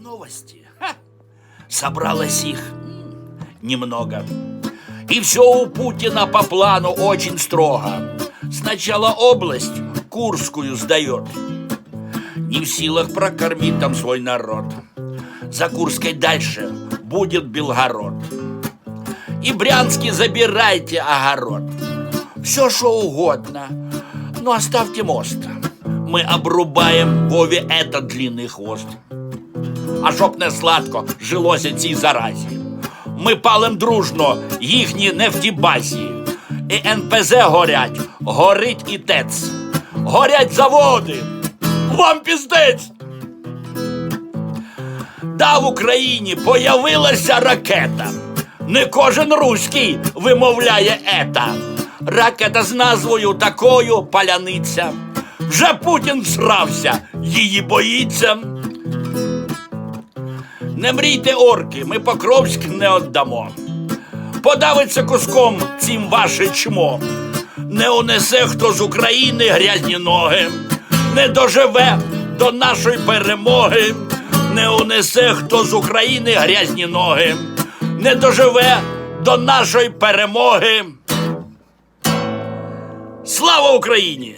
новости. Ха! Собралось их немного. И все у Путина по плану очень строго. Сначала область Курскую сдает. Не в силах прокормить там свой народ. За Курской дальше будет Белгород. И Брянский забирайте огород. Все, что угодно, но оставьте мост. Мы обрубаем Вове этот длинный хвост. А щоб не сладко жилося цій заразі. Ми палим дружно їхні нефтібазі. І НПЗ горять, горить і ТЕЦ. Горять заводи. Вам піздець! Да, в Україні появилася ракета. Не кожен руський вимовляє ета. Ракета з назвою такою паляниця. Вже Путін всрався, її боїться. Не мрійте орки, ми Покровськ не віддамо. Подавиться куском цим ваше чмо. Не унесе хто з України грязні ноги, не доживе до нашої перемоги, не унесе хто з України грязні ноги, не доживе до нашої перемоги. Слава Україні!